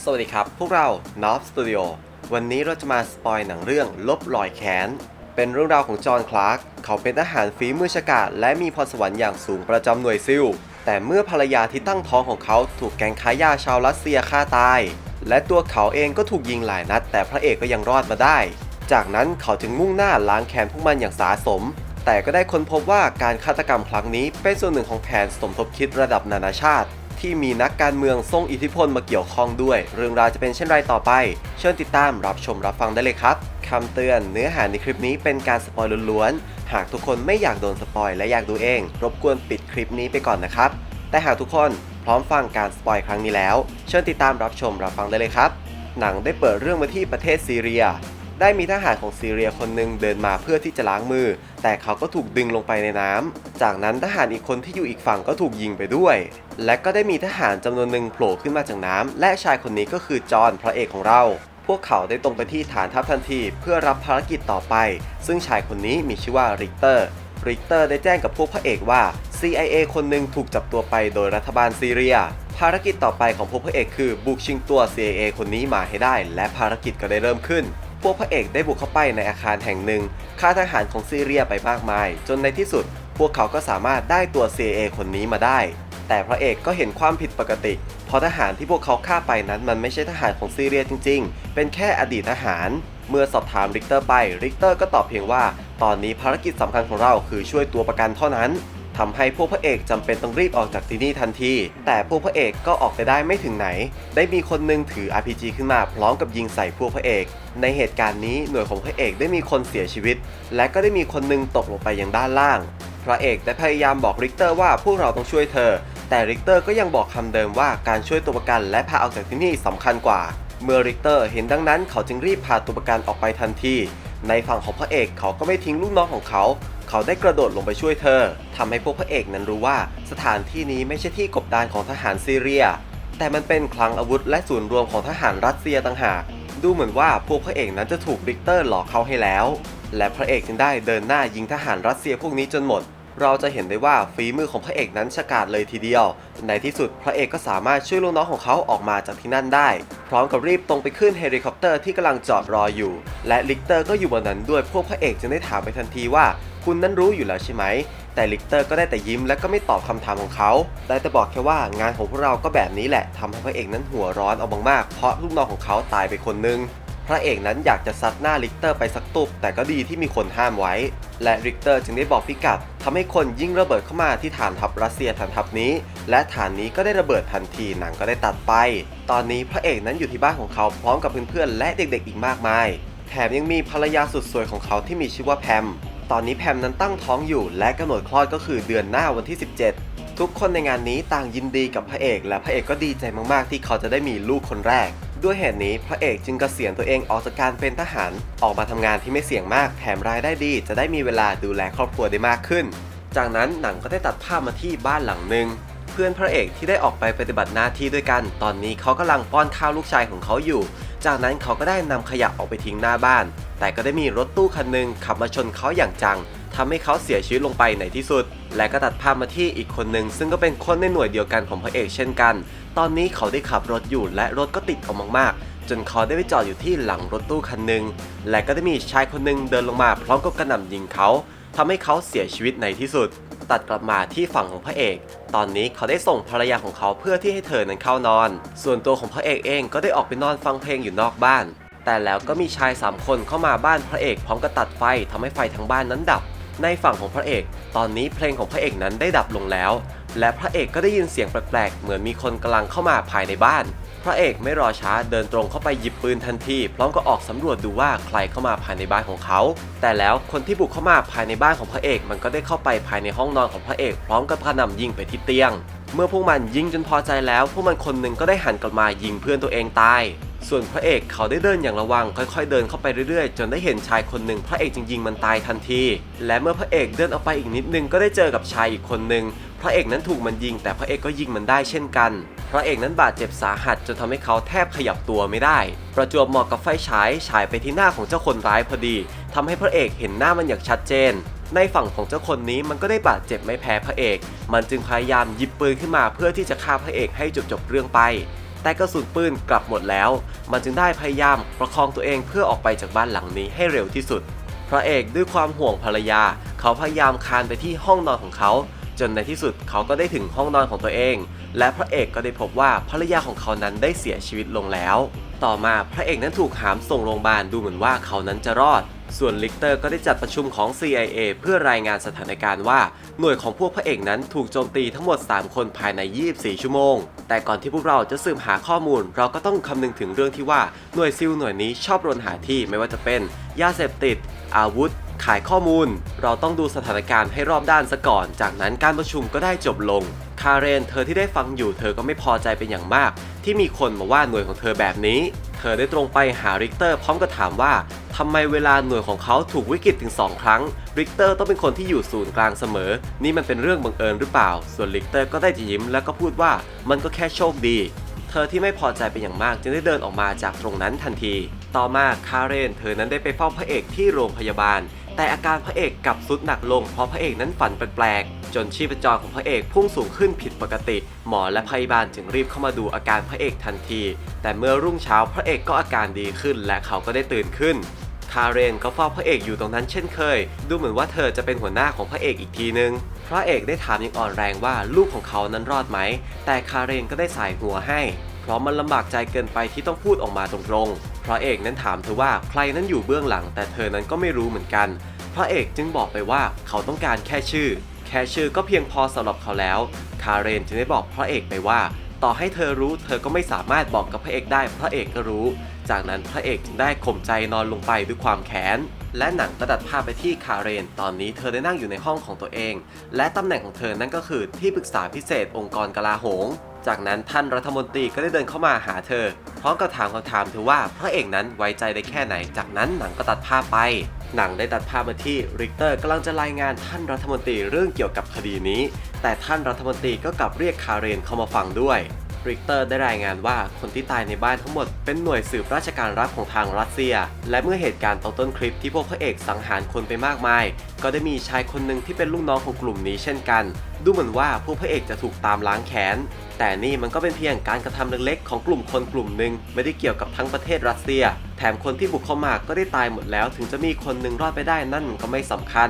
สวัสดีครับ พวกเรา n o f Studio วันนี้เราจะมาสปอยหนังเรื่องลบรอยแค้น เป็นเรื่องราวของจอห์นคลาร์ก เขาเป็นทหารฝีมือฉกาจและมีพรสวรรค์อย่างสูงประจำหน่วยซิล แต่เมื่อภรรยาที่ตั้งท้องของเขาถูกแก๊งค้ายาชาวรัสเซียฆ่าตาย และตัวเขาเองก็ถูกยิงหลายนัด แต่พระเอกก็ยังรอดมาได้ จากนั้นเขาจึงมุ่งหน้าล้างแค้นพวกมันอย่างสาสม แต่ก็ได้ค้นพบว่าการฆาตกรรมครั้งนี้เป็นส่วนหนึ่งของแผนสมทบคิดระดับนานาชาติ ที่มีนักการเมืองทรงอิทธิพลมาเกี่ยวข้องด้วย เรื่องราวจะเป็นเช่นไรต่อไป เชิญติดตามรับชมรับฟังได้เลยครับคำเตือนเนื้อหาในคลิปนี้เป็นการสปอยล้วนๆ หากทุกคนไม่อยากโดนสปอยและอยากดูเอง รบกวนปิดคลิปนี้ไปก่อนนะครับ แต่หากทุกคนพร้อมฟังการสปอยครั้งนี้แล้ว เชิญติดตามรับชมรับฟังได้เลยครับ หนังได้เปิดเรื่องมาที่ประเทศซีเรีย ได้มีทหารของซีเรียคนหนึ่งเดินมาเพื่อที่จะล้างมือ แต่เขาก็ถูกดึงลงไปในน้ำจากนั้นทหารอีกคนที่อยู่อีกฝั่งก็ถูกยิงไปด้วย และก็ได้มีทหารจำนวนหนึ่งโผล่ขึ้นมาจากน้ำและชายคนนี้ก็คือจอห์นพระเอกของเรา พวกเขาได้ตรงไปที่ฐานทัพทันทีเพื่อรับภารกิจต่อไป ซึ่งชายคนนี้มีชื่อว่าริกเตอร์ริกเตอร์ได้แจ้งกับพวกพระเอกว่า CIA คนหนึ่งถูกจับตัวไปโดยรัฐบาลซีเรีย ภารกิจต่อไปของพวกพระเอกคือบุกชิงตัว CIA คนนี้มาให้ได้ และภารกิจก็ได้เริ่มขึ้น พวกพระเอกได้บุกเข้าไปในอาคารแห่งหนึ่งฆ่าทหารของซีเรียไปมากมาย จนในที่สุด พวกเขาก็สามารถได้ตัว CIA คนนี้มาได้ แต่พระเอกก็เห็นความผิดปกติ เพราะทหารที่พวกเขาฆ่าไปนั้นมันไม่ใช่ทหารของซีเรียจริง ๆ เป็นแค่อดีตทหาร เมื่อสอบถามริกเตอร์ไปริกเตอร์ก็ตอบเพียงว่า ตอนนี้ภารกิจสำคัญของเราคือช่วยตัวประกันเท่านั้น ทำให้พวกพระเอกจำเป็นต้องรีบออกจากที่นี่ทันที แต่พวกพระเอกก็ออกไปได้ไม่ถึงไหน ได้มีคนหนึงถือ RPG ขึ้นมาพร้อมกับยิงใส่พวกพระเอก ในเหตุการณ์นี้หน่วยของพระเอกได้มีคนเสียชีวิต และก็ได้มีคนหนึงตกลงไปยังด้านล่าง พระเอกได้พยายามบอกริกเตอร์ว่าพวกเราต้องช่วยเธอ แต่ริกเตอร์ก็ยังบอกคำเดิมว่าการช่วยตัวประกันและพาออกจากที่นี่สำคัญกว่า เมื่อริกเตอร์เห็นดังนั้นเขาจึงรีบพาตัวประกันออกไปทันทีในฝั่งของพระเอกเขาก็ไม่ทิ้งลูกน้องของเขา เขาได้กระโดดลงไปช่วยเธอทำให้พวกพระเอกนั้นรู้ว่า สถานที่นี้ไม่ใช่ที่กบดานของทหารซีเรีย แต่มันเป็นคลังอาวุธและศูนย์รวมของทหารรัสเซียต่างหาก ดูเหมือนว่าพวกพระเอกนั้นจะถูกริกเตอร์หลอกเขาให้แล้ว และพระเอกจึงได้เดินหน้ายิงทหารรัสเซียพวกนี้จนหมด เราจะเห็นได้ว่าฝีมือของพระเอกนั้นฉกาจเลยทีเดียว ในที่สุดพระเอกก็สามารถช่วยลูกน้องของเขาออกมาจากที่นั่นได้ พร้อมกับรีบตรงไปขึ้นเฮลิคอปเตอร์ที่กำลังจอดรออยู่ และลิกเตอร์ก็อยู่บนนั้นด้วยพวกพระเอกจึงได้ถามไปทันทีว่า คุณนั้นรู้อยู่แล้วใช่ไหม แต่ลิกเตอร์ก็ได้แต่ยิ้มและก็ไม่ตอบคำถามของเขาได้แต่บอกแค่ว่างานของพวกเราก็แบบนี้แหละทำให้พระเอกนั้นหัวร้อนออกมากๆเพราะลูกน้องของเขาตายไปคนนึง พระเอกนั้นอยากจะซัดหน้าลิกเตอร์ไปสักตุบแต่ก็ดีที่มีคนห้ามไว้ และริกเตอร์จึงได้บอกพิกัดทำให้คนยิ่งระเบิดเข้ามาที่ฐานทัพรัสเซียฐานทัพนี้ และฐานนี้ก็ได้ระเบิดทันทีหนังก็ได้ตัดไป ตอนนี้พระเอกนั้นอยู่ที่บ้านของเขาพร้อมกับเพื่อนๆและเด็กๆอีกมากมาย แถมยังมีภรรยาสุดสวยของเขาที่มีชื่อว่าแพมตอนนี้แพมนั้นตั้งท้องอยู่และกำหนดคลอดก็คือเดือนหน้าวันที่ 17 ทุกคนในงานนี้ต่างยินดีกับพระเอก และพระเอกก็ดีใจมากๆ ที่เขาจะได้มีลูกคนแรก ด้วยเหตุนี้พระเอกจึงกเกษียณตัวเองออกจากการเป็นทหาร ออกมาทำงานที่ไม่เสี่ยงมากแถมรายได้ดี จะได้มีเวลาดูแลครอบครัวได้มากขึ้น จากนั้นหนังก็ได้ตัดภาพมาที่บ้านหลังหนึ่งเพื่อนพระเอกที่ได้ออกไปปฏิบัติหน้าที่ด้วยกัน ตอนนี้เขากำลังป้อนข้าวลูกชายของเขาอยู่ จากนั้นเขาก็ได้นำขยะออกไปทิ้งหน้าบ้าน แต่ก็ได้มีรถตู้คันหนึ่งขับมาชนเขาอย่างจัง ทำให้เขาเสียชีวิตลงไปในที่สุด และก็ตัดภาพมาที่อีกคนหนึ่งซึ่งก็เป็นคนในหน่วยเดียวกันของพระเอกเช่นกัน ตอนนี้เขาได้ขับรถอยู่และรถก็ติดออกมากๆ จนเขาได้ไปจอดอยู่ที่หลังรถตู้คันหนึ่งและก็ได้มีชายคนหนึ่งเดินลงมาพร้อมกับกระหน่ำยิงเขาทำให้เขาเสียชีวิตในที่สุด ตัดกลับมาที่ฝั่งของพระเอก ตอนนี้เขาได้ส่งภรรยาของเขาเพื่อที่ให้เธอนั้นเข้านอน ส่วนตัวของพระเอกเองก็ได้ออกไปนอนฟังเพลงอยู่นอกบ้าน แต่แล้วก็มีชาย 3 คนเข้ามาบ้านพระเอกพร้อมกับตัดไฟทำให้ไฟทั้งบ้านนั้นดับ ในฝั่งของพระเอก ตอนนี้เพลงของพระเอกนั้นได้ดับลงแล้ว และพระเอกก็ได้ยินเสียงแปลกๆ เหมือนมีคนกำลังเข้ามาภายในบ้าน พระเอกไม่รอช้าเดินตรงเข้าไปหยิบปืนทันที พร้อมกับออกสำรวจดูว่าใครเข้ามาภายในบ้านของเขา แต่แล้วคนที่บุกเข้ามาภายในบ้านของพระเอก มันก็ได้เข้าไปภายในห้องนอนของพระเอก พร้อมกับกระหน่ำยิงไปที่เตียง เมื่อพวกมันยิงจนพอใจแล้ว พวกมันคนหนึ่งก็ได้หันกลับมายิงเพื่อนตัวเองตาย ส่วนพระเอกเขาได้เดินอย่างระวังค่อยๆ เดินเข้าไปเรื่อยๆ จนได้เห็นชายคนหนึ่งพระเอกจึงยิงมันตายทันที และเมื่อพระเอกเดินออกไปอีกนิดนึงก็ได้เจอกับชายอีกคนหนึ่งพระเอกนั้นถูกมันยิงแต่พระเอกก็ยิงมันได้เช่นกัน พระเอกนั้นบาดเจ็บสาหัสจนทำให้เขาแทบขยับตัวไม่ได้ ประจวบเหมาะกับไฟฉายฉายไปที่หน้าของเจ้าคนร้ายพอดีทำให้พระเอกเห็นหน้ามันอย่างชัดเจน ในฝั่งของเจ้าคนนี้มันก็ได้บาดเจ็บไม่แพ้พระเอก มันจึงพยายามหยิบปืนขึ้นมาเพื่อที่จะฆ่าพระเอกให้จบจบเรื่องไป แต่กระสุนปืนกลับหมดแล้ว มันจึงได้พยายามประคองตัวเองเพื่อออกไปจากบ้านหลังนี้ให้เร็วที่สุด พระเอกด้วยความห่วงภรรยา เขาพยายามคานไปที่ห้องนอนของเขา จนในที่สุดเขาก็ได้ถึงห้องนอนของตัวเอง และพระเอกก็ได้พบว่าภรรยาของเขานั้นได้เสียชีวิตลงแล้ว ต่อมาพระเอกนั้นถูกหามส่งโรงพยาบาลดูเหมือนว่าเขานั้นจะรอดส่วนลิกเตอร์ก็ได้จัดประชุมของ CIA เพื่อรายงานสถานการณ์ว่า หน่วยของพวกพระเอกนั้นถูกโจมตีทั้งหมด 3 คนภายใน 24 ชั่วโมง แต่ก่อนที่พวกเราจะสืบหาข้อมูล เราก็ต้องคำนึงถึงเรื่องที่ว่าหน่วยซิลหน่วยนี้ชอบรนหาที่ไม่ว่าจะเป็น ยาเสพติด อาวุธ ขายข้อมูล เราต้องดูสถานการณ์ให้รอบด้านซะก่อน จากนั้นการประชุมก็ได้จบลง คาเรนเธอที่ได้ฟังอยู่เธอก็ไม่พอใจเป็นอย่างมาก ที่มีคนมาว่าหน่วยของเธอแบบนี้ เธอได้ตรงไปหาริกเตอร์พร้อมกับถามว่าทำไมเวลาหน่วยของเขาถูกวิกฤตถึง 2 ครั้ง ริกเตอร์ต้องเป็นคนที่อยู่ศูนย์กลางเสมอ นี่มันเป็นเรื่องบังเอิญหรือเปล่า ส่วนริกเตอร์ก็ได้ยิ้มแล้วก็พูดว่ามันก็แค่โชคดี เธอที่ไม่พอใจเป็นอย่างมากจึงได้เดินออกมาจากตรงนั้นทันที ต่อมาคาเรน เธอนั้นได้ไปเฝ้าพระเอกที่โรงพยาบาล แต่อาการพระเอกกลับสุดหนักลงเพราะพระเอกนั้นฝันแปลกๆ จนชีพจรของพระเอกพุ่งสูงขึ้นผิดปกติ หมอและพยาบาลจึงรีบเข้ามาดูอาการพระเอกทันที แต่เมื่อรุ่งเช้าพระเอกก็อาการดีขึ้น และเขาก็ได้ตื่นขึ้นคาเรนก็เฝ้าพระเอกอยู่ตรงนั้นเช่นเคย ดูเหมือนว่าเธอจะเป็นหัวหน้าของพระเอกอีกทีนึง พระเอกได้ถามอย่างอ่อนแรงว่าลูกของเขานั้นรอดไหม แต่คาเรนก็ได้สายหัวให้ เพราะมันลำบากใจเกินไปที่ต้องพูดออกมาตรงๆ พระเอกนั้นถามเธอว่าใครนั้นอยู่เบื้องหลัง แต่เธอนั้นก็ไม่รู้เหมือนกัน พระเอกจึงบอกไปว่าเขาต้องการแค่ชื่อ แค่ชื่อก็เพียงพอสำหรับเขาแล้ว คาเรนจึงได้บอกพระเอกไปว่า ต่อให้เธอรู้เธอก็ไม่สามารถบอกกับพระเอกได้ พระเอกก็รู้ จากนั้นพระเอกจึงได้ข่มใจนอนลงไปด้วยความแค้นและหนังก็ตัดภาพไปที่คาเรน ตอนนี้เธอได้นั่งอยู่ในห้องของตัวเอง และตำแหน่งของเธอนั่นก็คือที่ปรึกษาพิเศษองค์กรกลาโหม จากนั้นท่านรัฐมนตรีก็ได้เดินเข้ามาหาเธอ พร้อมกับถามคำถามเธอว่าพระเอกนั้นไว้ใจได้แค่ไหน จากนั้นหนังก็ตัดภาพไป หนังได้ตัดภาพมาที่ริกเตอร์กำลังจะรายงานท่านรัฐมนตรีเรื่องเกี่ยวกับคดีนี้ แต่ท่านรัฐมนตรีก็กลับเรียกคาเรนเข้ามาฟังด้วย ริกเตอร์ได้รายงานว่าคนที่ตายในบ้านทั้งหมดเป็นหน่วยสืบราชการรับของทางรัสเซีย และเมื่อเหตุการณ์ตอนต้นคลิปที่พวกพระเอกสังหารคนไปมากมาย ก็ได้มีชายคนหนึ่งที่เป็นลูกน้องของกลุ่มนี้เช่นกัน ดูเหมือนว่าพวกพระเอกจะถูกตามล้างแค้นแต่นี่มันก็เป็นเพียงการกระทำเล็กๆของกลุ่มคนกลุ่มหนึ่งไม่ได้เกี่ยวกับทั้งประเทศรัสเซีย แถมคนที่บุกเข้ามาก็ได้ตายหมดแล้ว ถึงจะมีคนหนึ่งรอดไปได้นั่นก็ไม่สำคัญ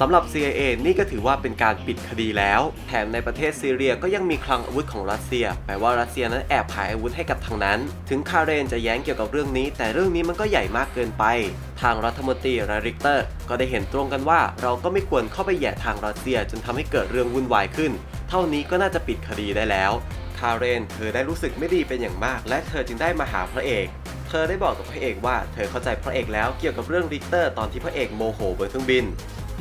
สำหรับ CIA นี่ก็ถือว่าเป็นการปิดคดีแล้ว แถมในประเทศซีเรียก็ยังมีคลังอาวุธของรัสเซีย แปลว่ารัสเซียนั้นแอบขายอาวุธให้กับทางนั้น ถึงคาเรนจะแย้งเกี่ยวกับเรื่องนี้ แต่เรื่องนี้มันก็ใหญ่มากเกินไป ทางรัฐมนตรีและริกเตอร์ ก็ได้เห็นตรงกันว่า เราก็ไม่ควรเข้าไปแย่ทางรัสเซียจนทำให้เกิดเรื่องวุ่นวายขึ้น เท่านี้ก็น่าจะปิดคดีได้แล้ว คาเรนเธอได้รู้สึกไม่ดีเป็นอย่างมาก และเธอจึงได้มาหาพระเอกเธอได้บอกกับพระเอกว่า เธอเข้าใจพระเอกแล้วเกี่ยวกับเรื่องริกเตอร์ตอนที่พระเอกโมโหบนเครื่องบิน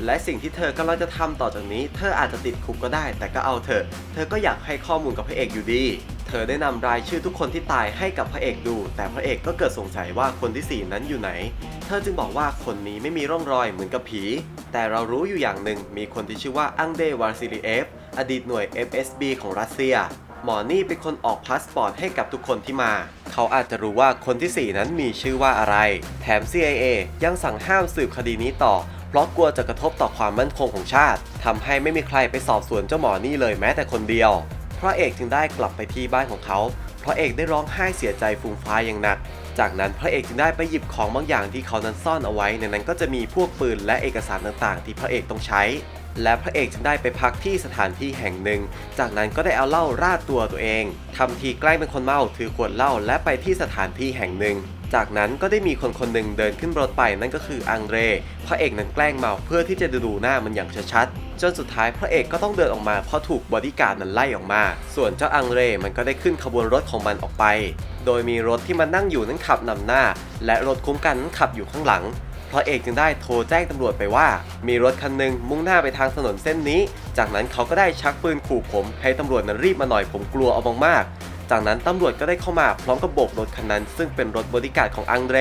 และสิ่งที่เธอกำลังจะทำต่อจากนี้ เธออาจจะติดคุกก็ได้ แต่ก็เอาเถอะ เธอก็อยากให้ข้อมูลกับพระเอกอยู่ดี เธอได้นำรายชื่อทุกคนที่ตายให้กับพระเอกดู แต่พระเอกก็เกิดสงสัยว่าคนที่สี่นั้นอยู่ไหน เธอจึงบอกว่าคนนี้ไม่มีร่องรอยเหมือนกับผี แต่เรารู้อยู่อย่างหนึ่งมีคนที่ชื่อว่าอังเดวาซิลีเอฟอดีตหน่วย FSB ของรัสเซียหมอนี่เป็นคนออกพาสปอร์ตให้กับทุกคนที่มา เขาอาจจะรู้ว่าคนที่ 4 นั้นมีชื่อว่าอะไร แถม CIA ยังสั่งห้ามสืบคดีนี้ต่อ เพราะกลัวจะกระทบต่อความมั่นคงของชาติทำให้ไม่มีใครไปสอบสวนเจ้าหมอนี่เลยแม้แต่คนเดียว พระเอกจึงได้กลับไปที่บ้านของเขา พระเอกได้ร้องไห้เสียใจฟูมฟายอย่างหนัก จากนั้นพระเอกจึงได้ไปหยิบของบางอย่างที่เขานั้นซ่อนเอาไว้ ในนั้นก็จะมีพวกปืนและเอกสารต่างๆ ที่พระเอกต้องใช้ และพระเอกจึงได้ไปพักที่สถานที่แห่งหนึ่ง จากนั้นก็ได้เอาเหล้าราดตัวตัวเองทำทีใกล้เป็นคนเมาถือขวดเหล้าและไปที่สถานที่แห่งหนึ่ง จากนั้นก็ได้มีคนคนหนึ่งเดินขึ้นรถไปนั่นก็คืออังเรพระเอกนั้นแกล้งเมาเพื่อที่จะดูหน้ามันอย่างชัดๆจนสุดท้ายพระเอกก็ต้องเดินออกมาเพราะถูกบอดี้การ์ดนั้นไล่ออกมา ส่วนเจ้าอังเรมันก็ได้ขึ้นขบวนรถของมันออกไป โดยมีรถที่มันนั่งอยู่นั้นขับนำหน้า และรถคุ้มกันนั้นขับอยู่ข้างหลังพระเอกจึงได้โทรแจ้งตำรวจไปว่า มีรถคันหนึ่งมุ่งหน้าไปทางถนนเส้นนี้ จากนั้นเขาก็ได้ชักปืนขู่ผม ให้ตำรวจนั้นรีบมาหน่อยผมกลัวเอามากๆ จากนั้นตำรวจก็ได้เข้ามาพร้อมกับโบกรถคันนั้นซึ่งเป็นรถบอดี้การของอังเดร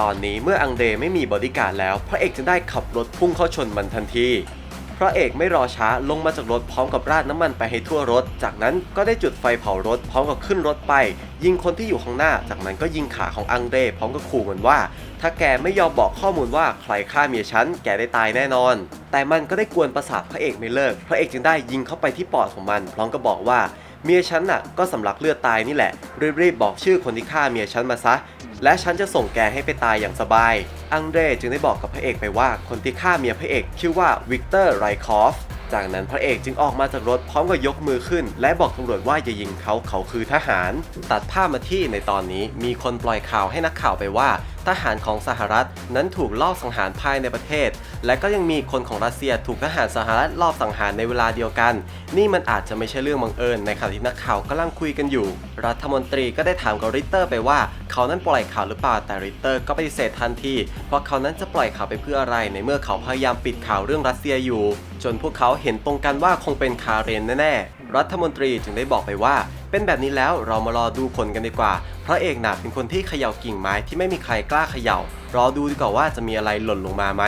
ตอนนี้เมื่ออังเดรไม่มีบอดี้การแล้ว พระเอกจึงได้ขับรถพุ่งเข้าชนมันทันทีพระเอกไม่รอช้าลงมาจากรถพร้อมกับราดน้ำมันไปให้ทั่วรถ จากนั้นก็ได้จุดไฟเผารถพร้อมกับขึ้นรถไป ยิงคนที่อยู่ข้างหน้า จากนั้นก็ยิงขาของอังเดรพร้อมกับขู่มันว่า ถ้าแกไม่ยอมบอกข้อมูลว่าใครฆ่าเมียฉันแกได้ตายแน่นอน แต่มันก็ได้กวนประสาทพระเอกไม่เลิก พระเอกจึงได้ยิงเข้าไปที่ปอดของมัน พร้อมกับบอกว่า เมียฉันน่ะก็สำลักเลือดตายนี่แหละ รีบๆบอกชื่อคนที่ฆ่าเมียฉันมาซะ และฉันจะส่งแกให้ไปตายอย่างสบาย อังเดรจึงได้บอกกับพระเอกไปว่าคนที่ฆ่าเมียพระเอกชื่อว่าวิกเตอร์ไรคอฟจากนั้นพระเอกจึงออกมาจากรถพร้อมกับยกมือขึ้น และบอกตำรวจว่าอย่ายิงเขาเขาคือทหาร ตัดภาพมาที่ในตอนนี้มีคนปล่อยข่าวให้นักข่าวไปว่า ทหารของสหรัฐนั้นถูกลอบสังหารภายในประเทศ และก็ยังมีคนของรัสเซียถูกทหารสหรัฐลอบสังหารในเวลาเดียวกัน นี่มันอาจจะไม่ใช่เรื่องบังเอิญในขณะที่นักข่าวกำลังคุยกันอยู่ รัฐมนตรีก็ได้ถามกับริตเตอร์ไปว่า เขานั้นปล่อยข่าวหรือเปล่าแต่ริตเตอร์ก็ปฏิเสธทันทีเพราะเขานั้นจะปล่อยข่าวไปเพื่ออะไรในเมื่อเขาพยายามปิดข่าวเรื่องรัสเซียอยู่ จนพวกเขาเห็นตรงกันว่าคงเป็นคาเรนแน่ๆ รัฐมนตรีจึงได้บอกไปว่า เป็นแบบนี้แล้วเรามารอดูผลกันดีกว่า พระเอกน่ะเป็นคนที่เขย่ากิ่งไม้ที่ไม่มีใครกล้าเขย่า รอดูดีกว่าว่าจะมีอะไรหล่นลงมาไหม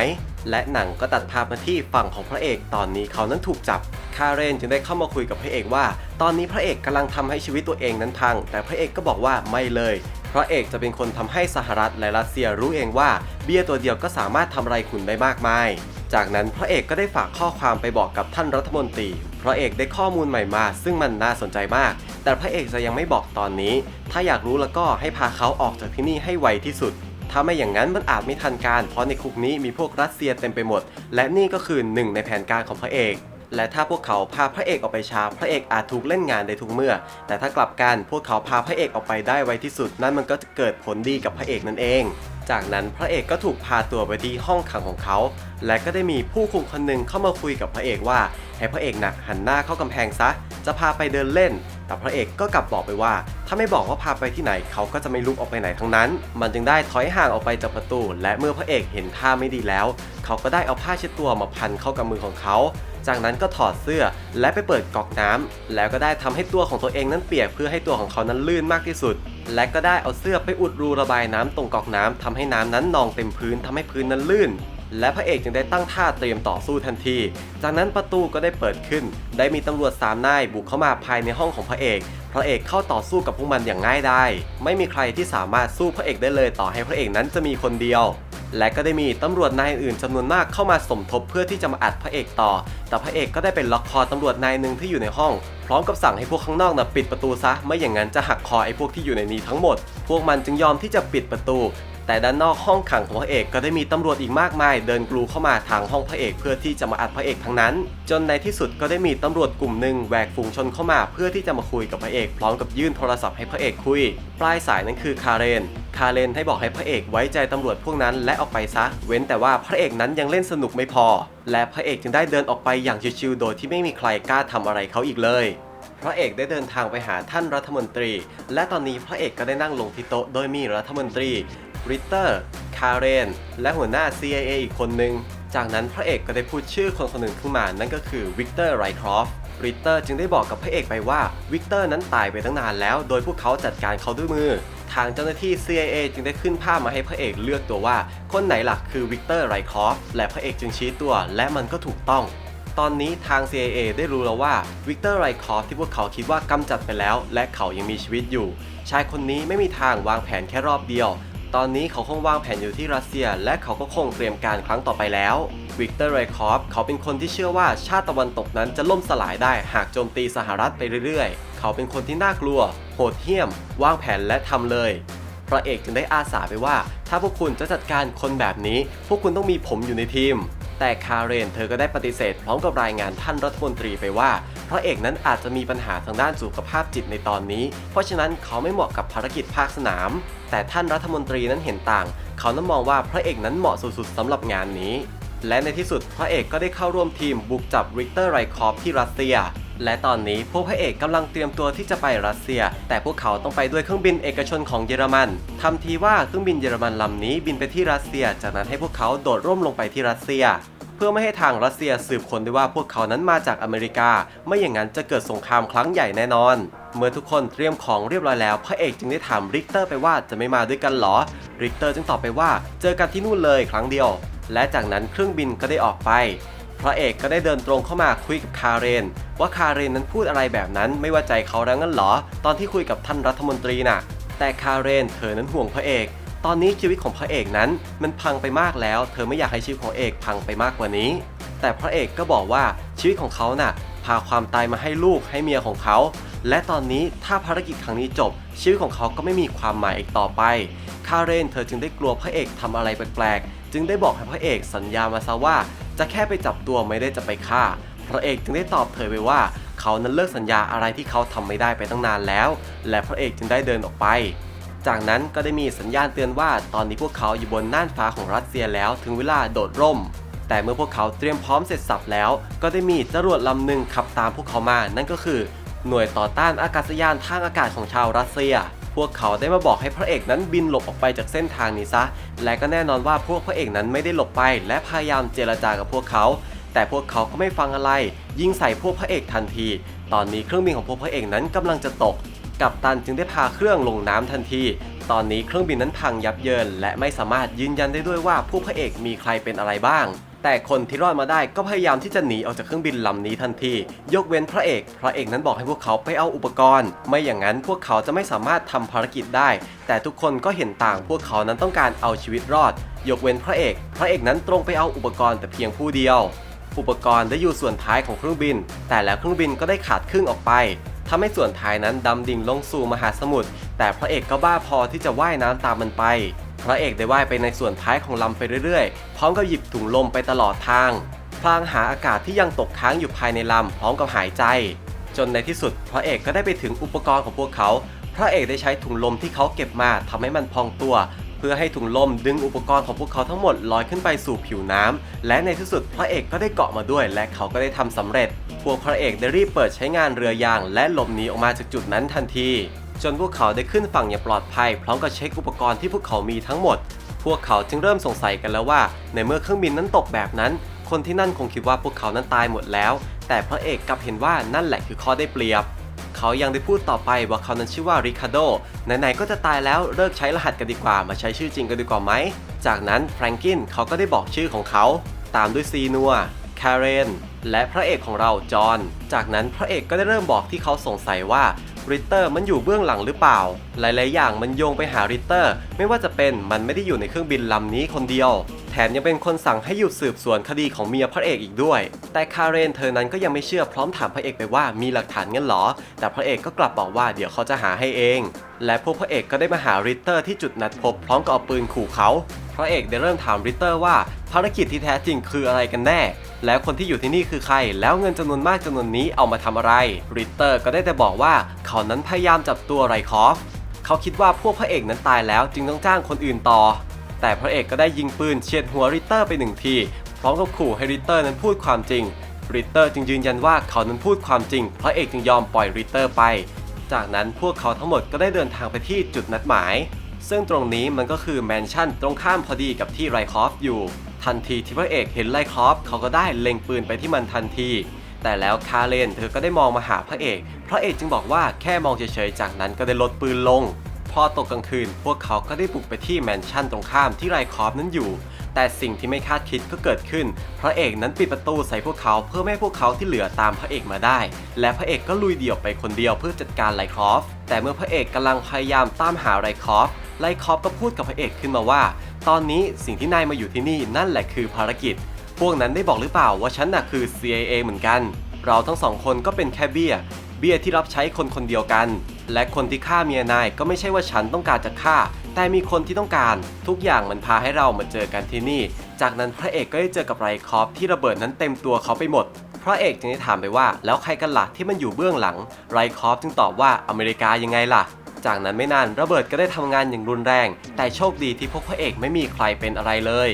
และหนังก็ตัดภาพมาที่ฝั่งของพระเอกตอนนี้เขานั้นถูกจับ คาเรนจึงได้เข้ามาคุยกับพระเอกว่า ตอนนี้พระเอกกำลังทำให้ชีวิตตัวเองนั้นพัง แต่พระเอกก็บอกว่าไม่เลยพระเอกจะเป็นคนทำให้สหรัฐและรัสเซียรู้เองว่า เบียร์ตัวเดียวก็สามารถทำอะไรคุณได้มากมาย จากนั้นพระเอกก็ได้ฝากข้อความไปบอกกับท่านรัฐมนตรี พระเอกได้ข้อมูลใหม่มา ซึ่งมันน่าสนใจมาก แต่พระเอกจะยังไม่บอกตอนนี้ ถ้าอยากรู้แล้วก็ให้พาเขาออกจากที่นี่ให้ไวที่สุด ถ้าไม่อย่างนั้นมันอาจไม่ทันการ เพราะในคุกนี้มีพวกรัสเซียเต็มไปหมด และนี่ก็คือหนึ่งในแผนการของพระเอกและถ้าพวกเขาพาพระเอกออกไปช้าพระเอกอาจถูกเล่นงานได้ทุกเมื่อ แต่ถ้ากลับกันพวกเขาพาพระเอกออกไปได้ไวที่สุด นั่นมันก็จะเกิดผลดีกับพระเอกนั่นเอง จากนั้นพระเอกก็ถูกพาตัวไปที่ห้องขังของเขา และก็ได้มีผู้คุมคนหนึ่งเข้ามาคุยกับพระเอกว่าให้พระเอกน่ะหันหน้าเข้ากำแพงซะ จะพาไปเดินเล่น แต่พระเอกก็กลับบอกไปว่า ถ้าไม่บอกว่าพาไปที่ไหนเขาก็จะไม่ลุกออกไปไหนทั้งนั้น มันจึงได้ถอยห่างออกไปจากประตู และเมื่อพระเอกเห็นท่าไม่ดีแล้ว เขาก็ได้เอาผ้าเช็ดตัวมาพันเข้ากับมือของเขา จากนั้นก็ถอดเสื้อและไปเปิดก๊อกน้ำแล้วก็ได้ทำให้ตัวของตัวเองนั้นเปียกเพื่อให้ตัวของเขานั้นลื่นมากที่สุด และก็ได้เอาเสื้อไปอุดรูระบายน้ำตรงกอกน้ำทำให้น้ำนั้นนองเต็มพื้นทำให้พื้นนั้นลื่น และพระเอกจึงได้ตั้งท่าเตรียมต่อสู้ทันที จากนั้นประตูก็ได้เปิดขึ้น ได้มีตำรวจสามนายบุกเข้ามาภายในห้องของพระเอกพระเอกเข้าต่อสู้กับพวกมันอย่างง่ายได้ ไม่มีใครที่สามารถสู้พระเอกได้เลยต่อให้พระเอกนั้นจะมีคนเดียว และก็ได้มีตำรวจนายอื่นจำนวนมากเข้ามาสมทบเพื่อที่จะมาอัดพระเอกต่อ แต่พระเอกก็ได้เป็นล็อกคอตำรวจนายหนึ่งที่อยู่ในห้อง พร้อมกับสั่งให้พวกข้างนอกนะปิดประตูซะ ไม่อย่างนั้นจะหักคอไอ้พวกที่อยู่ในนี้ทั้งหมด พวกมันจึงยอมที่จะปิดประตู แต่ด้านนอกห้องขังของพระเอกก็ได้มีตำรวจอีกมากมาย เดินกลูเข้ามาทางห้องพระเอก เพื่อที่จะมาอัดพระเอกทั้งนั้น จนในที่สุดก็ได้มีตำรวจกลุ่มหนึ่งแหวกฝูงชนเข้ามาเพื่อที่จะมาคุยกับพระเอก พร้อมกับยื่นโทรศัพท์ให้พระเอกคุย ปลายสายนั้นคือคาเรนคาเรนให้บอกให้พระเอกไว้ใจตำรวจพวกนั้นและออกไปซะ เว้นแต่ว่าพระเอกนั้นยังเล่นสนุกไม่พอ และพระเอกจึงได้เดินออกไปอย่างชิวๆโดยที่ไม่มีใครกล้าทำอะไรเขาอีกเลยพระเอกได้เดินทางไปหาท่านรัฐมนตรี และตอนนี้พระเอกก็ได้นั่งลงที่โต๊ะโดยมีรัฐมนตรี ริตเตอร์ คาเรน และหัวหน้า CIA อีกคนหนึ่งจากนั้นพระเอกก็ได้พูดชื่อคนคนหนึ่งขึ้นมา นั่นก็คือวิกเตอร์ไรครอฟริตเตอร์จึงได้บอกกับพระเอกไปว่าวิกเตอร์นั้นตายไปตั้งนานแล้ว โดยพวกเขาจัดการเขาด้วยมือ ทางเจ้าหน้าที่ CIA จึงได้ขึ้นภาพมาให้พระเอกเลือกตัวว่า คนไหนหลักคือวิกเตอร์ไรครอฟและพระเอกจึงชี้ตัว และมันก็ถูกต้อง ตอนนี้ทาง CIA ได้รู้แล้วว่าวิกเตอร์ไรคอฟที่พวกเขาคิดว่ากำจัดไปแล้ว และเขายังมีชีวิตอยู่ ชายคนนี้ไม่มีทางวางแผนแค่รอบเดียว ตอนนี้เขาคงวางแผนอยู่ที่รัสเซีย และเขาก็คงเตรียมการครั้งต่อไปแล้ววิกเตอร์ไรคอฟเขาเป็นคนที่เชื่อว่าชาติตะวันตกนั้นจะล่มสลายได้หากโจมตีสหรัฐไปเรื่อยๆ เขาเป็นคนที่น่ากลัว โหดเหี้ยม วางแผนและทำเลยพระเอกจึงได้อาสาไปว่า ถ้าพวกคุณจะจัดการคนแบบนี้ พวกคุณต้องมีผมอยู่ในทีม แต่คาเรนเธอก็ได้ปฏิเสธพร้อมกับรายงานท่านรัฐมนตรีไปว่า พระเอกนั้นอาจจะมีปัญหาทางด้านสุขภาพจิตในตอนนี้ เพราะฉะนั้นเขาไม่เหมาะกับภารกิจภาคสนาม แต่ท่านรัฐมนตรีนั้นเห็นต่าง เขานั้นมองว่าพระเอกนั้นเหมาะสุดๆสำหรับงานนี้ และในที่สุดพระเอกก็ได้เข้าร่วมทีมบุกจับริกเตอร์ไรคอฟที่รัสเซีย และตอนนี้พวกพระเอกกำลังเตรียมตัวที่จะไปรัสเซีย แต่พวกเขาต้องไปด้วยเครื่องบินเอกชนของเยอรมันทำทีว่าเครื่องบินเยอรมันลำนี้บินไปที่รัสเซีย จากนั้นให้พวกเขาโดดร่มลงไปที่รัสเซีย เพื่อไม่ให้ทางรัสเซียสืบค้นได้ว่าพวกเขานั้นมาจากอเมริกา ไม่อย่างนั้นจะเกิดสงครามครั้งใหญ่แน่นอน เมื่อทุกคนเตรียมของเรียบร้อยแล้ว พระเอกจึงได้ถามริกเตอร์ไปว่าจะไม่มาด้วยกันหรอ ริกเตอร์จึงตอบไปว่า เจอกันที่นู่นเลยครั้งเดียว และจากนั้นเครื่องบินก็ได้ออกไป พระเอกก็ได้เดินตรงเข้ามาคุยกับคาเรน ว่าคาเรนนั้นพูดอะไรแบบนั้นไม่ว่าใจเขาแล้วงั้นหรอ ตอนที่คุยกับท่านรัฐมนตรีน่ะ แต่คาเรนเธอนั้นห่วงพระเอก ตอนนี้ชีวิตของพระเอกนั้นมันพังไปมากแล้ว เธอไม่อยากให้ชีวิตของเอกพังไปมากกว่านี้ แต่พระเอกก็บอกว่าชีวิตของเขาน่ะพาความตายมาให้ลูกให้เมียของเขา และตอนนี้ถ้าภารกิจครั้งนี้จบ ชีวิตของเขาก็ไม่มีความหมายอีกต่อไป คาเรนเธอจึงได้กลัวพระเอกทำอะไรแปลกๆ จึงได้บอกให้พระเอกสัญญามาซะว่า จะแค่ไปจับตัวไม่ได้จะไปฆ่า พระเอกจึงได้ตอบเธอไปว่า เขานั้นเลิกสัญญาอะไรที่เขาทำไม่ได้ไปตั้งนานแล้ว และพระเอกจึงได้เดินออกไป จากนั้นก็ได้มีสัญญาณเตือนว่าตอนนี้พวกเขาอยู่บนน่านฟ้าของรัสเซียแล้วถึงเวลาโดดร่ม แต่เมื่อพวกเขาเตรียมพร้อมเสร็จสับแล้ว ก็ได้มีจรวดลำหนึ่งขับตามพวกเขามา นั่นก็คือ หน่วยต่อต้านอากาศยานทางอากาศของชาวรัสเซีย วกเขาได้มาบอกให้พระเอกนั้นบินหลบออกไปจากเส้นทางนี้ซะ และก็แน่นอนว่าพวกพระเอกนั้นไม่ได้หลบไป และพยายามเจรจากับพวกเขา แต่พวกเขาก็ไม่ฟังอะไร ยิงใส่พวกพระเอกทันที ตอนนี้เครื่องบินของพวกพระเอกนั้นกำลังจะตก กัปตันจึงได้พาเครื่องลงน้ำทันที ตอนนี้เครื่องบินนั้นพังยับเยิน และไม่สามารถยืนยันได้ด้วยว่าผู้พระเอกมีใครเป็นอะไรบ้าง แต่คนที่รอดมาได้ก็พยายามที่จะหนีออกจากเครื่องบินลำนี้ทันที ยกเว้นพระเอก พระเอกนั้นบอกให้พวกเขาไปเอาอุปกรณ์ ไม่อย่างนั้นพวกเขาจะไม่สามารถทำภารกิจได้ แต่ทุกคนก็เห็นต่างพวกเขานั้นต้องการเอาชีวิตรอด ยกเว้นพระเอก พระเอกนั้นตรงไปเอาอุปกรณ์แต่เพียงผู้เดียว อุปกรณ์ได้อยู่ส่วนท้ายของเครื่องบิน แต่แล้วเครื่องบินก็ได้ขาดครึ่งออกไปทำให้ส่วนท้ายนั้นดำดิ่งลงสู่มหาสมุทรแต่พระเอกก็บ้าพอที่จะว่ายน้ำตามมันไป พระเอกได้ว่ายไปในส่วนท้ายของลำไปเรื่อยๆ พร้อมกับหยิบถุงลมไปตลอดทาง พลางหาอากาศที่ยังตกค้างอยู่ภายในลำพร้อมกับหายใจ จนในที่สุดพระเอกก็ได้ไปถึงอุปกรณ์ของพวกเขา พระเอกได้ใช้ถุงลมที่เขาเก็บมาทำให้มันพองตัว เพื่อให้ถุงลมดึงอุปกรณ์ของพวกเขาทั้งหมดลอยขึ้นไปสู่ผิวน้ำและในที่สุดพระเอกก็ได้เกาะมาด้วย และเขาก็ได้ทำสำเร็จ พวกพระเอกได้รีบเปิดใช้งานเรือยาง และหลบหนีออกมาจากจุดนั้นทันที จนพวกเขาได้ขึ้นฝั่งอย่างปลอดภัย พร้อมกับเช็คอุปกรณ์ที่พวกเขามีทั้งหมด พวกเขาจึงเริ่มสงสัยกันแล้วว่า ในเมื่อเครื่องบินนั้นตกแบบนั้น คนที่นั่นคงคิดว่าพวกเขานั้นตายหมดแล้ว แต่พระเอกกลับเห็นว่านั่นแหละคือข้อได้เปรียบ เขายังได้พูดต่อไปว่าเขานั้นชื่อว่าริคาโดไหนๆก็จะตายแล้วเลิกใช้รหัสกันดีกว่ามาใช้ชื่อจริงกันดีกว่าไหมจากนั้นแฟรงกินเขาก็ได้บอกชื่อของเขา ตามด้วยซีนัวคาเรนและพระเอกของเราจอห์น จากนั้นพระเอกก็ได้เริ่มบอกที่เขาสงสัยว่า ริตเตอร์มันอยู่เบื้องหลังหรือเปล่า หลายๆ อย่างมันโยงไปหาริตเตอร์ ไม่ว่าจะเป็นมันไม่ได้อยู่ในเครื่องบินลำนี้คนเดียว แถมยังเป็นคนสั่งให้หยุดสืบสวนคดีของเมียพระเอกอีกด้วย แต่คาเรนเธอนั้นก็ยังไม่เชื่อพร้อมถามพระเอกไปว่ามีหลักฐานงั้นเหรอ แต่พระเอกก็กลับบอกว่าเดี๋ยวเขาจะหาให้เอง และพวกพระเอกก็ได้มาหาริตเตอร์ที่จุดนัดพบพร้อมกับเอาปืนขู่เขาพระเอกได้เริ่มถามริตเตอร์ว่าภารกิจที่แท้จริงคืออะไรกันแน่ แล้วคนที่อยู่ที่นี่คือใคร แล้วเงินจำนวนมากจำนวนนี้เอามาทำอะไร ริตเตอร์ก็ได้แต่บอกว่าเขานั้นพยายามจับตัวไรคอฟ เขาคิดว่าพวกพระเอกนั้นตายแล้วจึงต้องจ้างคนอื่นต่อ แต่พระเอกก็ได้ยิงปืนเฉียดหัวริตเตอร์ไปหนึ่งที พร้อมกับขู่ให้ริตเตอร์นั้นพูดความจริง ริตเตอร์จึงยืนยันว่าเขานั้นพูดความจริง พระเอกจึงยอมปล่อยริตเตอร์ไป จากนั้นพวกเขาทั้งหมดก็ได้เดินทางไปที่จุดนัดหมาย ซึ่งตรงนี้มันก็คือแมนชั่นตรงข้ามพอดีกับที่ไรคอฟอยู่ ทันทีที่พระเอกเห็นไรคอฟเขาก็ได้เล็งปืนไปที่มันทันที แต่แล้วคาเลนเธอก็ได้มองมาหาพระเอก พระเอกจึงบอกว่าแค่มองเฉยๆ จากนั้นก็ได้ลดปืนลง พอตกกลางคืน พวกเขาก็ได้บุกไปที่แมนชั่นตรงข้ามที่ไรคอฟนั้นอยู่ แต่สิ่งที่ไม่คาดคิดก็เกิดขึ้น พระเอกนั้นปิดประตูใส่พวกเขาเพื่อไม่ให้พวกเขาที่เหลือตามพระเอกมาได้ และพระเอกก็ลุยเดี่ยวไปคนเดียวเพื่อจัดการไรคอฟแต่เมื่อพระเอกกำลังพยายามตามหาไรคอฟไลคอฟก็พูดกับพระเอกขึ้นมาว่า ตอนนี้สิ่งที่นายมาอยู่ที่นี่นั่นแหละคือภารกิจ พวกนั้นได้บอกหรือเปล่าว่าฉันน่ะคือ CIA เหมือนกัน เราทั้งสองคนก็เป็นแค่เบี้ย เบี้ยที่รับใช้คนคนเดียวกัน และคนที่ฆ่าเมียนายก็ไม่ใช่ว่าฉันต้องการจะฆ่า แต่มีคนที่ต้องการ ทุกอย่างมันพาให้เรามาเจอกันที่นี่ จากนั้นพระเอกก็ได้เจอกับไรคอฟที่ระเบิดนั้นเต็มตัวเขาไปหมดพระเอกจึงได้ถามไปว่า แล้วใครกันล่ะที่มันอยู่เบื้องหลังไรคอฟจึงตอบว่าอเมริกายังไงล่ะ จากนั้นไม่นานระเบิดก็ได้ทำงานอย่างรุนแรง แต่โชคดีที่พวกพระเอกไม่มีใครเป็นอะไรเลย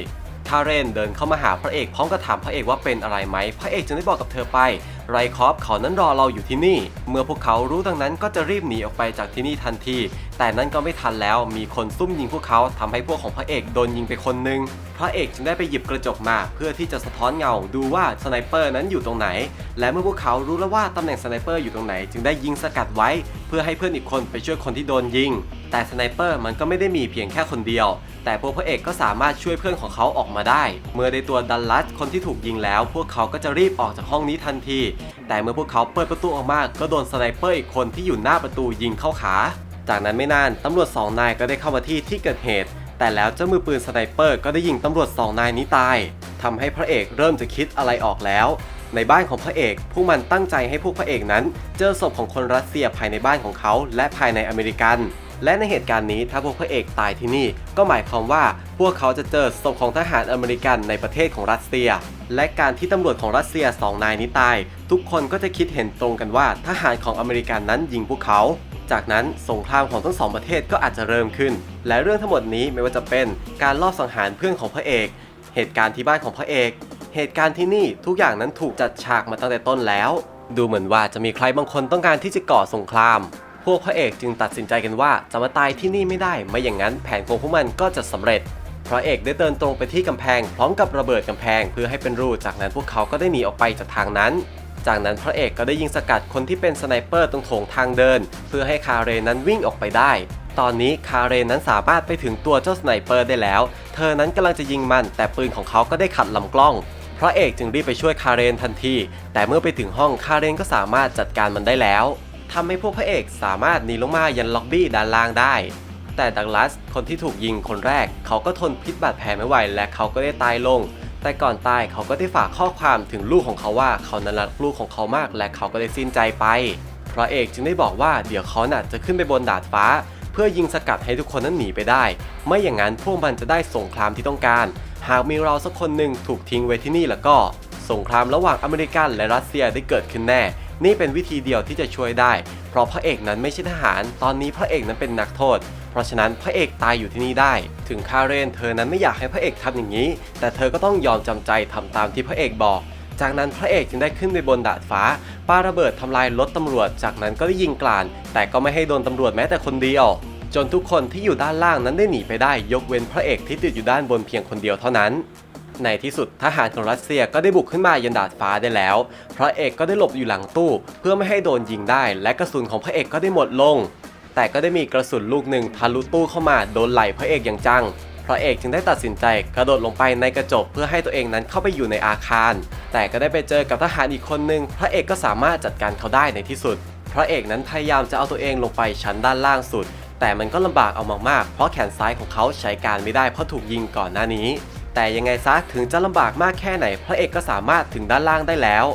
คาเรนเดินเข้ามาหาพระเอกพร้อมกับถามพระเอกว่าเป็นอะไรไหม พระเอกจึงได้บอกกับเธอไป ไรคอฟเขานั้นรอเราอยู่ที่นี่ เมื่อพวกเขารู้ดังนั้นก็จะรีบหนีออกไปจากที่นี่ทันทีแต่นั่นก็ไม่ทันแล้วมีคนซุ่มยิงพวกเขาทำให้พวกของพระเอกโดนยิงไปคนหนึง พระเอกจึงได้ไปหยิบกระจกมา เพื่อที่จะสะท้อนเงาดูว่าสไนเปอร์นั้นอยู่ตรงไหน และเมื่อพวกเขารู้แล้วว่าตำแหน่งสไนเปอร์อยู่ตรงไหน จึงได้ยิงสกัดไว้ เพื่อให้เพื่อนอีกคนไปช่วยคนที่โดนยิง แต่สไนเปอร์มันก็ไม่ได้มีเพียงแค่คนเดียว แต่พวกพระเอกก็สามารถช่วยเพื่อนของเขาออกมาได้ เมื่อได้ตัวดัลลัสคนที่ถูกยิงแล้ว พวกเขาก็จะรีบออกจากห้องนี้ทันที แต่เมื่อพวกเขาเปิดประตูออกมาก็โดนสไนเปอร์อีกคนที่อยู่หน้าประตูยิงเข้าขา จากนั้นไม่นานตำรวจสองนายก็ได้เข้ามาที่ที่เกิดเหตุ แต่แล้วเจ้ามือปืนสไนเปอร์ก็ได้ยิงตำรวจสองนายนี้ตายทำให้พระเอกเริ่มจะคิดอะไรออกแล้ว ในบ้านของพระเอกพวกมันตั้งใจให้พวกพระเอกนั้น เจอศพของคนรัสเซียภายในบ้านของเขา และภายในอเมริกัน และในเหตุการณ์นี้ถ้าพวกพระเอกตายที่นี่ ก็หมายความว่าพวกเขาจะเจอศพของทหารอเมริกันในประเทศของรัสเซีย และการที่ตำรวจของรัสเซียสองนายนี้ตาย ทุกคนก็จะคิดเห็นตรงกันว่าทหารของอเมริกันนั้นยิงพวกเขา จากนั้นสงครามของทั้งสองประเทศก็อาจจะเริ่มขึ้น และเรื่องทั้งหมดนี้ไม่ว่าจะเป็นการลอบสังหารเพื่อนของพระเอก เหตุการณ์ที่บ้านของพระเอก เหตุการณ์ที่นี่ทุกอย่างนั้นถูกจัดฉากมาตั้งแต่ต้นแล้ว ดูเหมือนว่าจะมีใครบางคนต้องการที่จะก่อสงคราม พวกพระเอกจึงตัดสินใจกันว่าจะมาตายที่นี่ไม่ได้ไม่อย่างนั้นแผนของพวกมันก็จะสำเร็จพระเอกได้เดินตรงไปที่กำแพง พร้อมกับระเบิดกำแพงเพื่อให้เป็นรูจากนั้นพวกเขาก็ได้หนีออกไปจากทางนั้น จากนั้นพระเอกก็ได้ยิงสกัดคนที่เป็นสไนเปอร์ตรงโถงทางเดิน เพื่อให้คาเรนนั้นวิ่งออกไปได้ ตอนนี้คาเรนนั้นสามารถไปถึงตัวเจ้าสไนเปอร์ได้แล้ว เธอนั้นกำลังจะยิงมันแต่ปืนของเขาก็ได้ขัดลำกล้องพระเอกจึงรีบไปช่วยคาเรนทันที แต่เมื่อไปถึงห้องคาเรนก็สามารถจัดการมันได้แล้วทำให้พวกพระเอกสามารถหนีลงมายันล็อบบี้ด้านล่างได้ แต่ดักลัสคนที่ถูกยิงคนแรก เขาก็ทนพิษบาดแผลไม่ไหวและเขาก็ได้ตายลง แต่ก่อนตายเขาก็ได้ฝากข้อความถึงลูกของเขาว่าเขานั้นรักลูกของเขามาก และเขาก็ได้สิ้นใจไปพระเอกจึงได้บอกว่าเดี๋ยวเขาน่ะจะขึ้นไปบนดาดฟ้า เพื่อยิงสกัดให้ทุกคนนั้นหนีไปได้ ไม่อย่างนั้นพวกมันจะได้สงครามที่ต้องการ หากมีเราสักคนหนึ่งถูกทิ้งไว้ที่นี่แล้วก็ สงครามระหว่างอเมริกันและรัสเซียได้เกิดขึ้นแน่ นี่เป็นวิธีเดียวที่จะช่วยได้ เพราะพระเอกนั้นไม่ใช่ทหาร ตอนนี้พระเอกนั้นเป็นนักโทษ เพราะฉะนั้นพระเอกตายอยู่ที่นี่ได้ ถึงคาเรนเธอนั้นไม่อยากให้พระเอกทำอย่างนี้ แต่เธอก็ต้องยอมจำใจทำตามที่พระเอกบอกจากนั้นพระเอกจึงได้ขึ้นไปบนดาดฟ้าปาระเบิดทำลายรถตำรวจ จากนั้นก็ได้ยิงกลาน แต่ก็ไม่ให้โดนตำรวจแม้แต่คนเดียว จนทุกคนที่อยู่ด้านล่างนั้นได้หนีไปได้ ยกเว้นพระเอกที่ติดอยู่ด้านบนเพียงคนเดียวเท่านั้น ในที่สุดทหารของรัสเซียก็ได้บุกขึ้นมายันดาดฟ้าได้แล้ว พระเอกก็ได้หลบอยู่หลังตู้ เพื่อไม่ให้โดนยิงได้ และกระสุนของพระเอกก็ได้หมดลง แต่ก็ได้มีกระสุนลูกหนึ่งทะลุตู้เข้ามาโดนไหล่พระเอกอย่างจัง พระเอกจึงได้ตัดสินใจกระโดดลงไปในกระจกเพื่อให้ตัวเองนั้นเข้าไปอยู่ในอาคาร แต่ก็ได้ไปเจอกับทหารอีกคนหนึ่งพระเอกก็สามารถจัดการเขาได้ในที่สุด พระเอกนั้นพยายามจะเอาตัวเองลงไปชั้นด้านล่างสุด แต่มันก็ลำบากเอามากๆ เพราะแขนซ้ายของเขาใช้การไม่ได้เพราะถูกยิงก่อนหน้านี้ แต่ยังไงซะถึงจะลำบากมากแค่ไหน พระเอกก็สามารถถึงด้านล่างได้แล้ว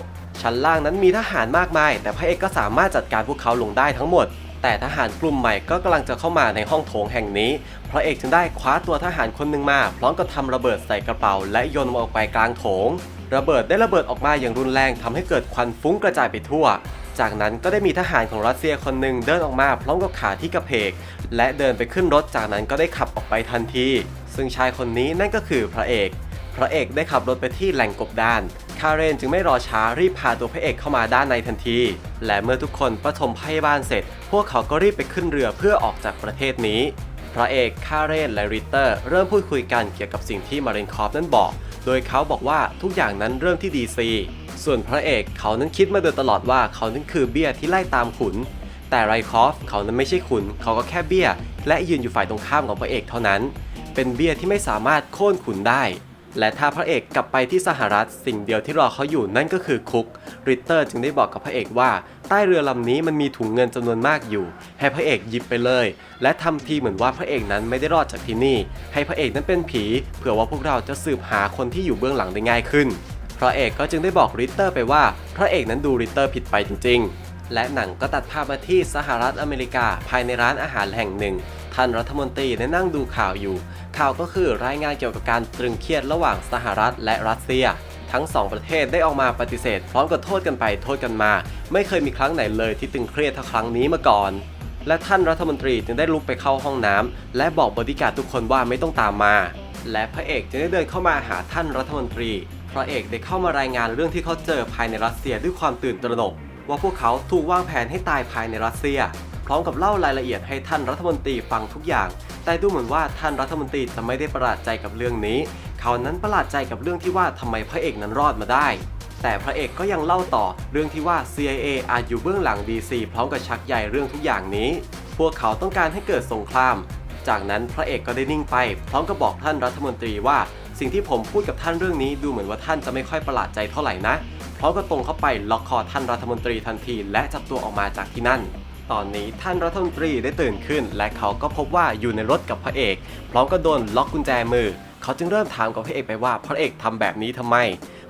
ชั้นล่างนั้นมีทหารมากมาย แต่พระเอกก็สามารถจัดการพวกเขาลงได้ทั้งหมด แต่ทหารกลุ่มใหม่ก็กำลังจะเข้ามาในห้องโถงแห่งนี้ พระเอกจึงได้คว้าตัวทหารคนหนึ่งมา พร้อมกับทำระเบิดใส่กระเป๋า และโยนมันออกไปกลางโถง ระเบิดได้ระเบิดออกมาอย่างรุนแรงทำให้เกิดควันฟุ้งกระจายไปทั่ว จากนั้นก็ได้มีทหารของรัสเซียคนหนึ่งเดินออกมาพร้อมกับขาที่กระเพก และเดินไปขึ้นรถจากนั้นก็ได้ขับออกไปทันที ซึ่งชายคนนี้นั่นก็คือพระเอก พระเอกได้ขับรถไปที่แหล่งกบดาน คาเรนจึงไม่รอช้ารีบพาตัวพระเอกเข้ามาด้านในทันที และเมื่อทุกคนปฐมพยาบาลเสร็จ พวกเขาก็รีบไปขึ้นเรือเพื่อออกจากประเทศนี้พระเอกคาเรนและริตเตอร์ เริ่มพูดคุยกันเกี่ยวกับสิ่งที่มารินคอฟนั้นบอก โดยเขาบอกว่าทุกอย่างนั้นเริ่มที่ดีซีส่วนพระเอกเขานั้นคิดมาโดยตลอดว่าเขานั้นคือเบี้ยที่ไล่ตามขุน แต่ไรคอฟเขานั้นไม่ใช่ขุน เขาก็แค่เบี้ยและยืนอยู่ฝ่ายตรงข้ามของพระเอกเท่านั้น เป็นเบี้ยที่ไม่สามารถโค่นขุนได้ และถ้าพระเอกกลับไปที่สหรัฐสิ่งเดียวที่รอเขาอยู่นั่นก็คือคุกริตเตอร์จึงได้บอกกับพระเอกว่า ใต้เรือลำนี้มันมีถุงเงินจำนวนมากอยู่ ให้พระเอกหยิบไปเลย และทำทีเหมือนว่าพระเอกนั้นไม่ได้รอดจากที่นี่ ให้พระเอกนั้นเป็นผี เผื่อว่าพวกเราจะสืบหาคนที่อยู่เบื้องหลังได้ง่ายขึ้น พระเอกก็จึงได้บอกริตเตอร์ไปว่า พระเอกนั้นดูริตเตอร์ผิดไปจริง ๆ และหนังก็ตัดภาพมาที่สหรัฐอเมริกาภายในร้านอาหารแห่งหนึ่ง ท่านรัฐมนตรีได้นั่งดูข่าวอยู่ ข่าวก็คือรายงานเกี่ยวกับการตรึงเครียดระหว่างสหรัฐและรัสเซีย ทั้งสองประเทศได้ออกมาปฏิเสธ พร้อมกับโทษกันไปโทษกันมา ไม่เคยมีครั้งไหนเลยที่ตึงเครียดเท่าครั้งนี้มาก่อน และท่านรัฐมนตรีจึงได้ลุกไปเข้าห้องน้ำและบอกบริการทุกคนว่าไม่ต้องตามมา และพระเอกจึงได้เดินเข้ามาหาท่านรัฐมนตรีพระเอกได้เข้ามารายงานเรื่องที่เขาเจอภายในรัสเซียด้วยความตื่นตระหนกว่าพวกเขาถูกวางแผนให้ตายภายในรัสเซีย พร้อมกับเล่ารายละเอียดให้ท่านรัฐมนตรีฟังทุกอย่าง แต่ดูเหมือนว่าท่านรัฐมนตรีจะไม่ได้ประหลาดใจกับเรื่องนี้ เขานั้นประหลาดใจกับเรื่องที่ว่าทำไมพระเอกนั้นรอดมาได้ แต่พระเอกก็ยังเล่าต่อเรื่องที่ว่า CIA อาจอยู่เบื้องหลัง DC พร้อมกับชักใหญ่เรื่องทุกอย่างนี้ พวกเขาต้องการให้เกิดสงคราม จากนั้นพระเอกก็ได้นิ่งไป พร้อมกับบอกท่านรัฐมนตรีว่า สิ่งที่ผมพูดกับท่านเรื่องนี้ดูเหมือนว่าท่านจะไม่ค่อยประหลาดใจเท่าไหร่นะพร้อมกับตรงเข้าไปล็อกคอท่านรัฐมนตรีทันที และจับตัวออกมาจากที่นั่น ตอนนี้ท่านรัฐมนตรีได้ตื่นขึ้น และเขาก็พบว่าอยู่ในรถกับพระเอก พร้อมกับโดนล็อกกุญแจมือ เขาจึงเริ่มถามกับพระเอกไปว่าพระเอกทำแบบนี้ทำไม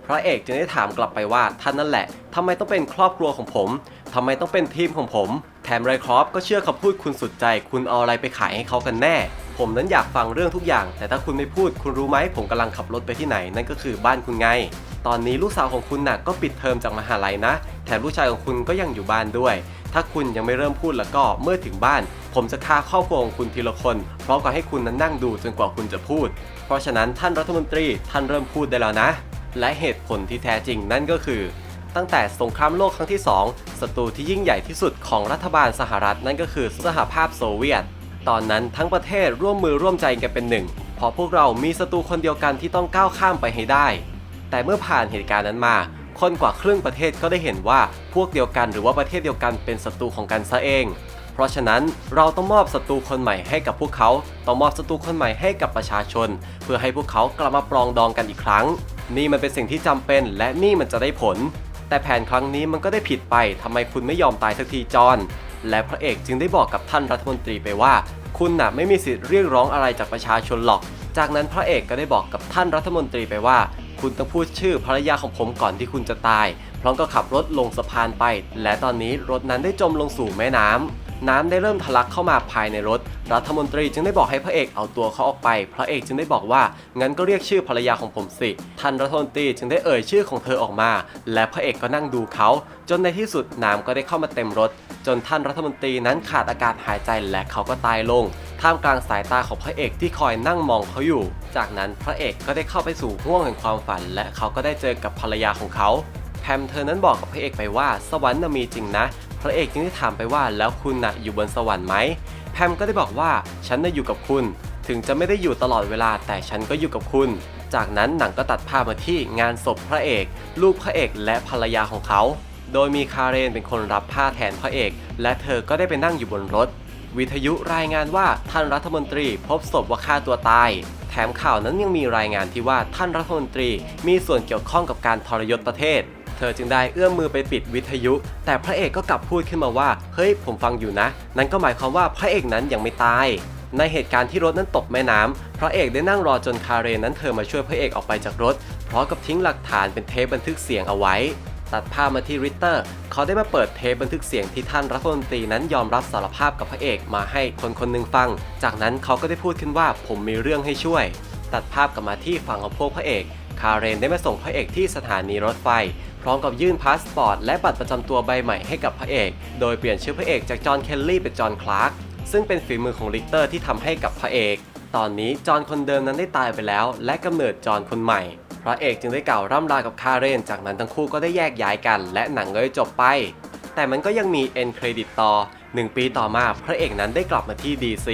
พระเอกจึงได้ถามกลับไปว่าท่านนั่นแหละทำไมต้องเป็นครอบครัวของผมทำไมต้องเป็นทีมของผม แถมไรครอปก็เชื่อคำพูดคุณสุดใจ คุณเอาอะไรไปขายให้เขากันแน่ผมนั้นอยากฟังเรื่องทุกอย่าง แต่ถ้าคุณไม่พูด คุณรู้ไหมผมกำลังขับรถไปที่ไหน นั่นก็คือบ้านคุณไง ตอนนี้ลูกสาวของคุณน่ะก็ปิดเทอมจากมหาลัยนะ แถมลูกชายของคุณก็ยังอยู่บ้านด้วย ถ้าคุณยังไม่เริ่มพูดแล้วก็เมื่อถึงบ้าน ผมจะฆ่าครอบครัวของคุณทีละคนพร้อมกับให้คุณนั้นนั่งดูจนกว่าคุณจะพูด เพราะฉะนั้นท่านรัฐมนตรีท่านเริ่มพูดได้แล้วนะ และเหตุผลที่แท้จริงนั่นก็คือ ตั้งแต่สงครามโลกครั้งที่ 2ศัตรูที่ยิ่งใหญ่ที่สุดของรัฐบาลสหรัฐนั่นก็คือสหภาพโซเวียต ตอนนั้นทั้งประเทศร่วมมือร่วมใจกันเป็นหนึ่งเพราะพวกเรามีศัตรูคนเดียวกันที่ต้องก้าวข้ามไปให้ได้ แต่เมื่อผ่านเหตุการณ์นั้นมา คนกว่าครึ่งประเทศก็ได้เห็นว่าพวกเดียวกันหรือว่าประเทศเดียวกันเป็นศัตรูของกันซะเอง เพราะฉะนั้นเราต้องมอบศัตรูคนใหม่ให้กับพวกเขาต้องมอบศัตรูคนใหม่ให้กับประชาชน เพื่อให้พวกเขากลับมาปรองดองกันอีกครั้ง นี่มันเป็นสิ่งที่จำเป็น และนี่มันจะได้ผล แต่แผนครั้งนี้มันก็ได้ผิดไปทำไมคุณไม่ยอมตายสักทีจอนและพระเอกจึงได้บอกกับท่านรัฐมนตรีไปว่า คุณน่ะไม่มีสิทธิ์เรียกร้องอะไรจากประชาชนหรอก จากนั้นพระเอกก็ได้บอกกับท่านรัฐมนตรีไปว่า คุณต้องพูดชื่อภรรยาของผมก่อนที่คุณจะตาย พร้อมก็ขับรถลงสะพานไป และตอนนี้รถนั้นได้จมลงสู่แม่น้ำน้ำได้เริ่มทะลักเข้ามาภายในรถ รัฐมนตรีจึงได้บอกให้พระเอกเอาตัวเขาออกไป พระเอกจึงได้บอกว่า งั้นก็เรียกชื่อภรรยาของผมสิ ท่านรัฐมนตรีจึงได้เอ่ยชื่อของเธอออกมา และพระเอกก็นั่งดูเขา จนในที่สุดน้ำก็ได้เข้ามาเต็มรถ จนท่านรัฐมนตรีนั้นขาดอากาศหายใจและเขาก็ตายลง ท่ามกลางสายตาของพระเอกที่คอยนั่งมองเขาอยู่ จากนั้นพระเอกก็ได้เข้าไปสู่ห้วงแห่งความฝัน และเขาก็ได้เจอกับภรรยาของเขาแพมเธอนั้นบอกกับพระเอกไปว่าสวรรค์น่ะมีจริงนะ พระเอกจึงได้ถามไปว่าแล้วคุณน่ะอยู่บนสวรรค์ไหมแพมก็ได้บอกว่าฉันน่ะอยู่กับคุณ ถึงจะไม่ได้อยู่ตลอดเวลาแต่ฉันก็อยู่กับคุณ จากนั้นหนังก็ตัดภาพมาที่งานศพพระเอก ลูกพระเอกและภรรยาของเขา โดยมีคาเรนเป็นคนรับผ้าแทนพระเอก และเธอก็ได้ไปนั่งอยู่บนรถ วิทยุรายงานว่าท่านรัฐมนตรีพบศพว่าฆ่าตัวตาย แถมข่าวนั้นยังมีรายงานที่ว่าท่านรัฐมนตรีมีส่วนเกี่ยวข้องกับการทรยศประเทศ เธอจึงได้เอื้อมมือไปปิดวิทยุ แต่พระเอกก็กลับพูดขึ้นมาว่า เฮ้ยผมฟังอยู่นะ นั่นก็หมายความว่าพระเอกนั้นยังไม่ตายในเหตุการณ์ที่รถนั้นตกแม่น้ำพระเอกได้นั่งรอจนคาเรนนั้นเธอมาช่วยพระเอกออกไปจากรถ พร้อมกับทิ้งหลักฐานเป็นเทปบันทึกเสียงเอาไว้ ตัดภาพมาที่ริตเตอร์ เขาได้มาเปิดเทปบันทึกเสียงที่ท่านรัฐมนตรีนั้นยอมรับสารภาพกับพระเอกมาให้คนคนหนึ่งฟัง จากนั้นเขาก็ได้พูดขึ้นว่าผมมีเรื่องให้ช่วย ตัดภาพกลับมาที่ฝั่งของพวกพระเอก คาเรนได้มาส่งพระเอกที่สถานีรถไฟ พร้อมกับยื่นพาสปอร์ตและบัตรประจำตัวใบใหม่ให้กับพระเอก โดยเปลี่ยนชื่อพระเอกจากจอห์น เคลลี่เป็นจอห์น คลาร์ก ซึ่งเป็นฝีมือของลิกเตอร์ที่ทำให้กับพระเอก ตอนนี้จอห์นคนเดิมนั้นได้ตายไปแล้ว และกำเนิดจอห์นคนใหม่ พระเอกจึงได้กล่าวร่ำลากับคาเรน จากนั้นทั้งคู่ก็ได้แยกย้ายกัน และหนังก็ได้จบไป แต่มันก็ยังมีเอ็นเครดิตต่อ 1 ปีต่อมาพระเอกนั้นได้กลับมาที่ DC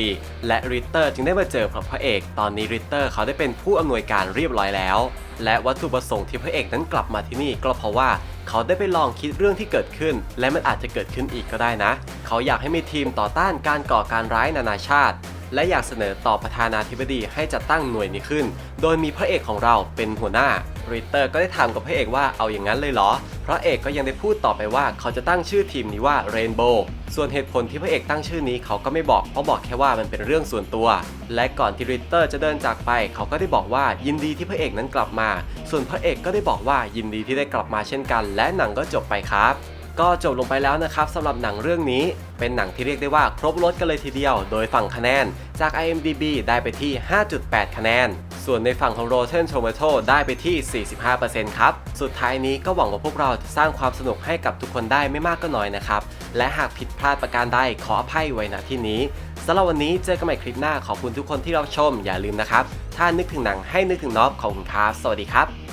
และริตเตอร์จึงได้มาเจอกับพระเอก ตอนนี้ริตเตอร์เขาได้เป็นผู้อำนวยการเรียบร้อยแล้ว และวัตถุประสงค์ที่พระเอกนั้นกลับมาที่นี่ก็เพราะว่าเขาได้ไปลองคิดเรื่องที่เกิดขึ้น และมันอาจจะเกิดขึ้นอีกก็ได้นะ เขาอยากให้มีทีมต่อต้านการก่อการร้ายนานาชาติ และอยากเสนอต่อประธานาธิบดีให้จัดตั้งหน่วยนี้ขึ้น โดยมีพระเอกของเราเป็นหัวหน้าริตเตอร์ก็ได้ถามกับพระเอกว่าเอาอย่างนั้นเลยเหรอ พระเอกก็ยังได้พูดต่อไปว่าเขาจะตั้งชื่อทีมนี้ว่าเรนโบว์ส่วนเหตุผลที่พระเอกตั้งชื่อนี้เขาก็ไม่บอก เพราะบอกแค่ว่ามันเป็นเรื่องส่วนตัว และก่อนที่ริตเตอร์จะเดินจากไป เขาก็ได้บอกว่ายินดีที่พระเอกนั้นกลับมา ส่วนพระเอกก็ได้บอกว่ายินดีที่ได้กลับมาเช่นกัน และหนังก็จบไปครับ ก็จบลงไปแล้วนะครับสำหรับหนังเรื่องนี้ เป็นหนังที่เรียกได้ว่าครบรถกันเลยทีเดียว โดยฝั่งคะแนนจาก IMDb ได้ไปที่ 5.8 คะแนน ส่วนในฝั่งของ Rotten Tomato ได้ไปที่ 45%ครับ สุดท้ายนี้ก็หวังว่าพวกเราจะสร้างความสนุกให้กับทุกคนได้ไม่มากก็น้อยนะครับ และหากผิดพลาดประการใดขออภัยไว้ณที่นี้สำหรับวันนี้เจอกันใหม่คลิปหน้าขอบคุณทุกคนที่รับชมอย่าลืมนะครับ ถ้านึกถึงหนังให้นึกถึงน็อปขอบคุณครับสวัสดีครับ